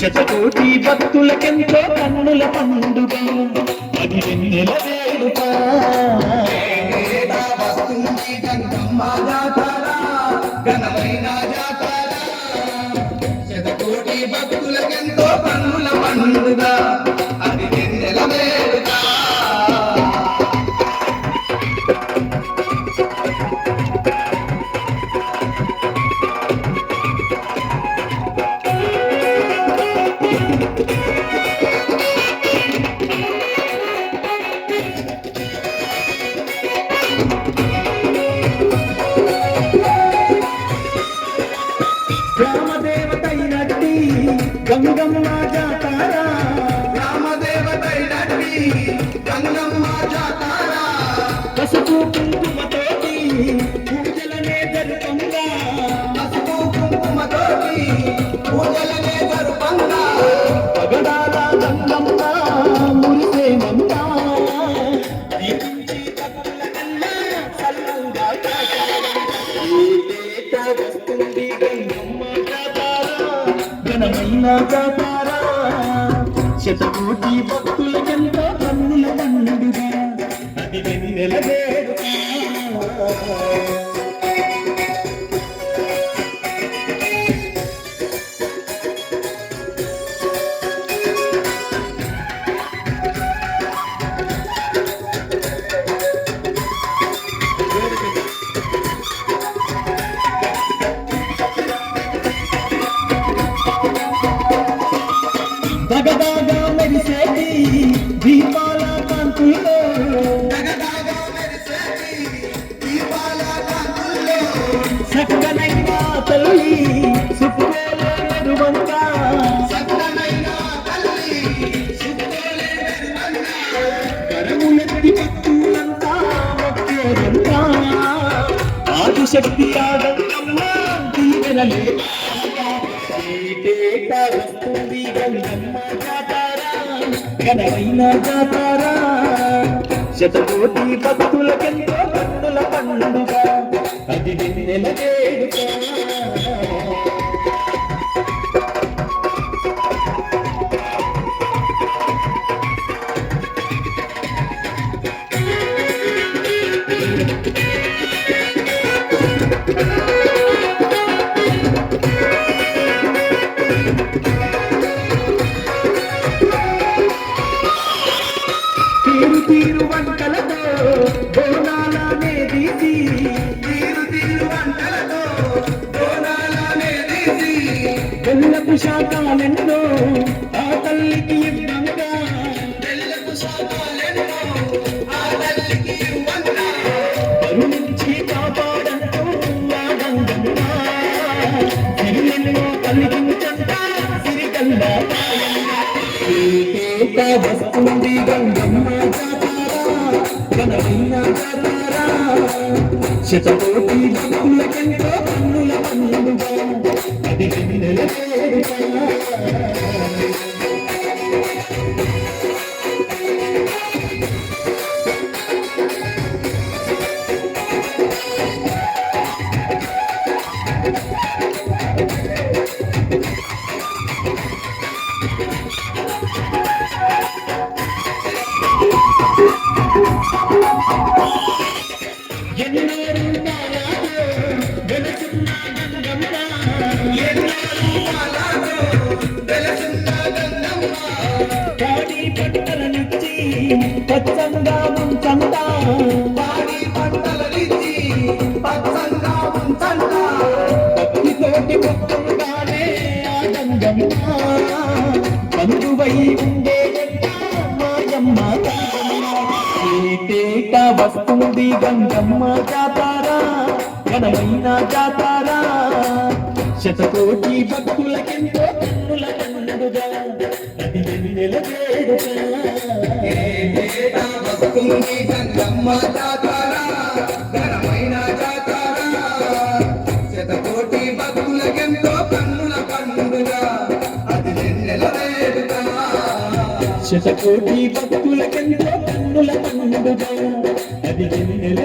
శతకోటి భక్తులకెంతో కన్నుల పండుగ. అది నెల వేడుక భక్తులకెంతో కన్నుల పండుగ పసుపు కుంకుమతోటి పూజలనే జరుపంగా. పసుపు కుంకుమతోటి పూజలనే జరుపంగా. పగడాల గంగమ్మ సల్లంగా ఏటేటా వస్తుంది గంగమ్మ ఘనమైన జాతర శతకోటి భక్తులకెంతో శక్తి వస్తుంది గంగమ్మ జాతర ఘనమైన జాతర. శతకోటి భక్తులకెంతో కన్నుల పండుగ. అది వెన్నెల ఏటేటా వస్తుంది గంగమ్మ జాతర ఘనమైన జాతర శతకోటి భక్తులకెంతో కన్నుల పండుగ అది వెన్నెల వేడుక ఎన్నో పచ్చంగా ఉంచంట పాడి పంటలనిచ్చి పచ్చంగా ఉంచంట. భక్తితోటి మొత్తంగానే వస్తుంది గంగమ్మ జాతారా ఘనమైన జాతారా. శతకోటి భక్తులకెంతో కన్నుల కన్నుడుగా అది వెన్నెల వేడుక. వస్తుంది గంగమ్మ జాతారా ఘనమైన జాతారా. శతకోటి భక్తులకెంతో కన్నుల శతకోటి భక్తులకెంతో కన్నుల పండుగ. అది వెన్నెల